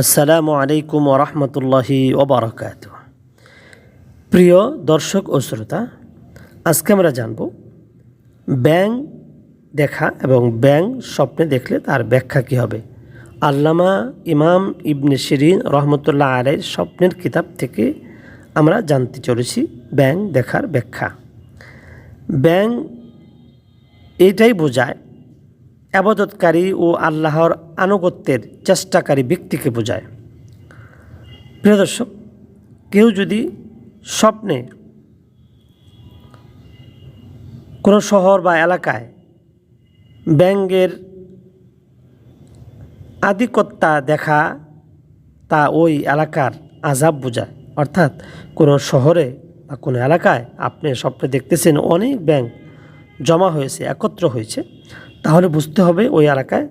আসসালামু আলাইকুম ওরহমতুল্লাহি ওবরাকাত প্রিয় দর্শক ও শ্রোতা, আজকে আমরা জানব ব্যাং দেখা এবং ব্যাং স্বপ্নে দেখলে তার ব্যাখ্যা কী হবে। আল্লামা ইমাম ইবনে শিরিন রহমতুল্লাহ আলাই স্বপ্নের কিতাব থেকে আমরা জানতে চলেছি ব্যাং দেখার ব্যাখ্যা। ব্যাং এটাই বোঝায় আবাদতকারী ও আল্লাহর আনুগত্যের চেষ্টাকারী ব্যক্তিকে বোঝায়। প্রিয় দর্শক, কেউ যদি স্বপ্নে কোনো শহর বা এলাকায় ব্যাঙ্গের আধিকত্যা দেখা তা ওই এলাকার আজাব বোঝায়। অর্থাৎ কোনো শহরে বা কোনো এলাকায় আপনি স্বপ্নে দেখতেছেন অনেক ব্যাংক জমা হয়েছে, একত্র হয়েছে। তাহলে বুঝতে হবে ওই এলাকায়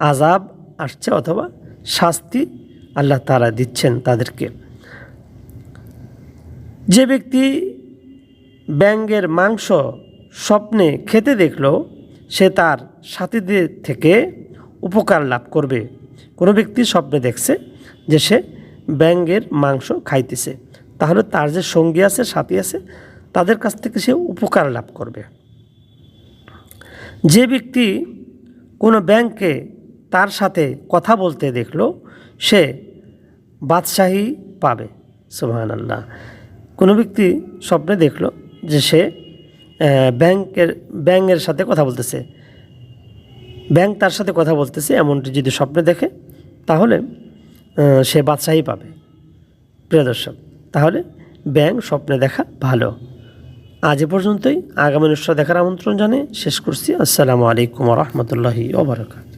আজাব আসছে অথবা শাস্তি আল্লাহ তারা দিচ্ছেন তাদেরকে। যে ব্যক্তি ব্যাঙ্গের মাংস স্বপ্নে খেতে দেখল, সে তার সাথীদের থেকে উপকার লাভ করবে। কোনো ব্যক্তি স্বপ্নে দেখছে যে সে ব্যাঙ্গের মাংস খাইতেছে, তাহলে তার যে সঙ্গী আছে, সাথী আছে, তাদের কাছ থেকে সে উপকার লাভ করবে। যে ব্যক্তি কোনো ব্যাংকে তার সাথে কথা বলতে দেখল, সে বাদশাহী পাবে সুবাহান আল্লাহ কোনো ব্যক্তি স্বপ্নে দেখল যে সে ব্যাংকের ব্যাংকের সাথে কথা বলতেছে। ব্যাংক তার সাথে কথা বলতেছে, এমনটি যদি স্বপ্নে দেখে, তাহলে সে বাদশাহী পাবে। প্রিয় দর্শক, তাহলে ব্যাংক স্বপ্নে দেখা ভালো। আজ এ পর্যন্তই। আগামী অনুষ্ঠান দেখার আমন্ত্রণ জানিয়ে শেষ করছি। আসসালামু আলাইকুম রহমতুল্লাহি ওবরাকাত